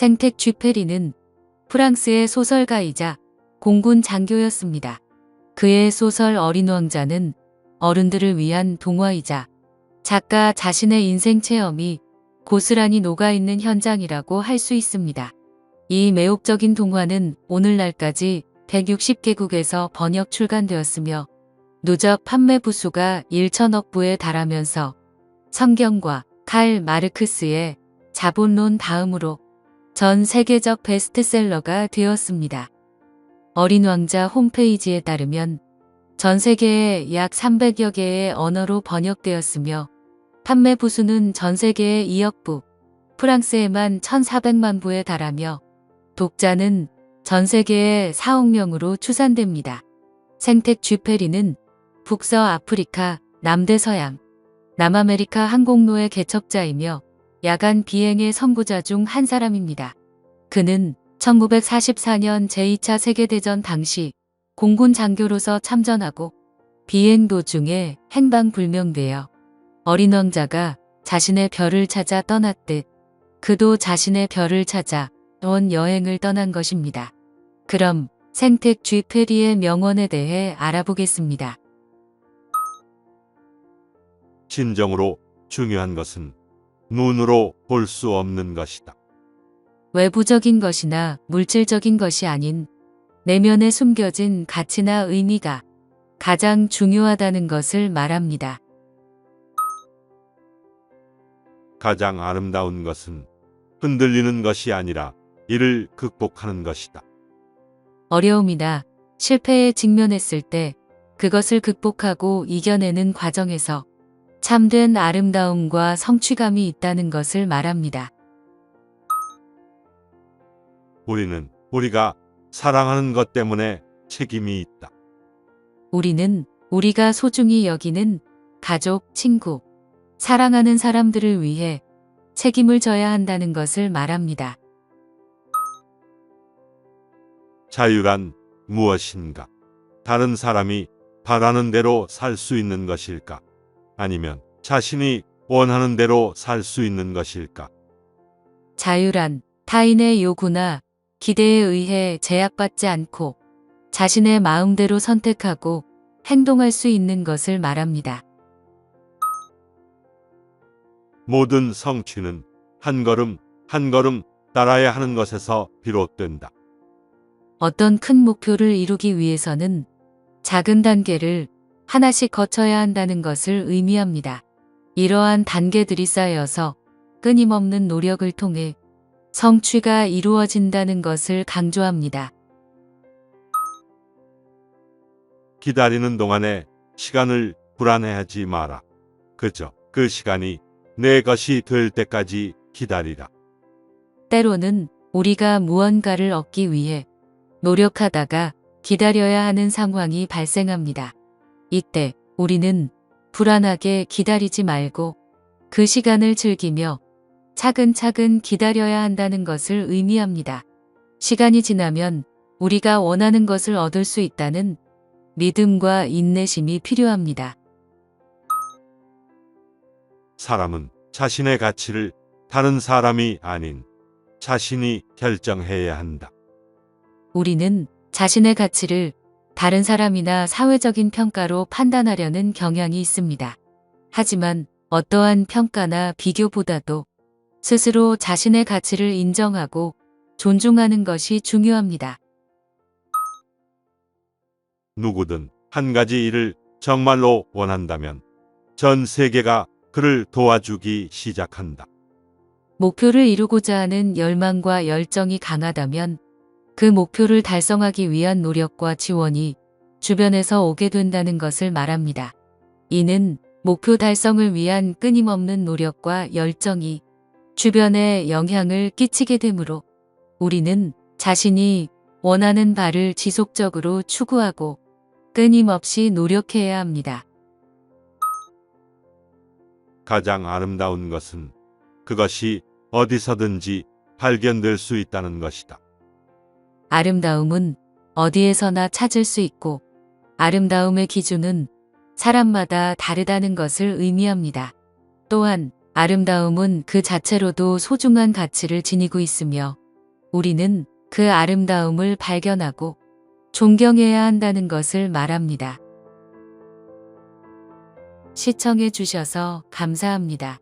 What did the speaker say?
생텍 쥐페리는 프랑스의 소설가이자 공군 장교였습니다. 그의 소설 어린 왕자는 어른들을 위한 동화이자 작가 자신의 인생 체험이 고스란히 녹아있는 현장이라고 할 수 있습니다. 이 매혹적인 동화는 오늘날까지 160개국에서 번역 출간되었으며 누적 판매 부수가 1천억 부에 달하면서 성경과 칼 마르크스의 자본론 다음으로 전 세계적 베스트셀러가 되었습니다. 어린 왕자 홈페이지에 따르면 전 세계에 약 300여 개의 언어로 번역되었으며 판매 부수는 전 세계에 2억 부, 프랑스에만 1,400만 부에 달하며 독자는 전 세계에 4억 명으로 추산됩니다. 생텍 쥐페리는 북서 아프리카, 남대서양, 남아메리카 항공로의 개척자이며 야간 비행의 선구자 중 한 사람입니다. 그는 1944년 제2차 세계대전 당시 공군 장교로서 참전하고 비행 도중에 행방불명되어 어린 왕자가 자신의 별을 찾아 떠났듯 그도 자신의 별을 찾아 온 여행을 떠난 것입니다. 그럼 생텍 쥐 페리의 명언에 대해 알아보겠습니다. 진정으로 중요한 것은 눈으로 볼 수 없는 것이다. 외부적인 것이나 물질적인 것이 아닌 내면에 숨겨진 가치나 의미가 가장 중요하다는 것을 말합니다. 가장 아름다운 것은 흔들리는 것이 아니라 이를 극복하는 것이다. 어려움이나 실패에 직면했을 때 그것을 극복하고 이겨내는 과정에서 참된 아름다움과 성취감이 있다는 것을 말합니다. 우리는 우리가 사랑하는 것 때문에 책임이 있다. 우리는 우리가 소중히 여기는 가족, 친구, 사랑하는 사람들을 위해 책임을 져야 한다는 것을 말합니다. 자유란 무엇인가? 다른 사람이 바라는 대로 살 수 있는 것일까? 아니면 자신이 원하는 대로 살 수 있는 것일까? 자유란 타인의 요구나 기대에 의해 제약받지 않고 자신의 마음대로 선택하고 행동할 수 있는 것을 말합니다. 모든 성취는 한 걸음 한 걸음 따라야 하는 것에서 비롯된다. 어떤 큰 목표를 이루기 위해서는 작은 단계를 하나씩 거쳐야 한다는 것을 의미합니다. 이러한 단계들이 쌓여서 끊임없는 노력을 통해 성취가 이루어진다는 것을 강조합니다. 기다리는 동안에 시간을 불안해하지 마라. 그저 그 시간이 내 것이 될 때까지 기다리라. 때로는 우리가 무언가를 얻기 위해 노력하다가 기다려야 하는 상황이 발생합니다. 이때 우리는 불안하게 기다리지 말고 그 시간을 즐기며 차근차근 기다려야 한다는 것을 의미합니다. 시간이 지나면 우리가 원하는 것을 얻을 수 있다는 믿음과 인내심이 필요합니다. 사람은 자신의 가치를 다른 사람이 아닌 자신이 결정해야 한다. 우리는 자신의 가치를 다른 사람이나 사회적인 평가로 판단하려는 경향이 있습니다. 하지만 어떠한 평가나 비교보다도 스스로 자신의 가치를 인정하고 존중하는 것이 중요합니다. 누구든 한 가지 일을 정말로 원한다면 전 세계가 그를 도와주기 시작한다. 목표를 이루고자 하는 열망과 열정이 강하다면 그 목표를 달성하기 위한 노력과 지원이 주변에서 오게 된다는 것을 말합니다. 이는 목표 달성을 위한 끊임없는 노력과 열정이 주변에 영향을 끼치게 되므로 우리는 자신이 원하는 바를 지속적으로 추구하고 끊임없이 노력해야 합니다. 가장 아름다운 것은 그것이 어디서든지 발견될 수 있다는 것이다. 아름다움은 어디에서나 찾을 수 있고 아름다움의 기준은 사람마다 다르다는 것을 의미합니다. 또한 아름다움은 그 자체로도 소중한 가치를 지니고 있으며 우리는 그 아름다움을 발견하고 존경해야 한다는 것을 말합니다. 시청해 주셔서 감사합니다.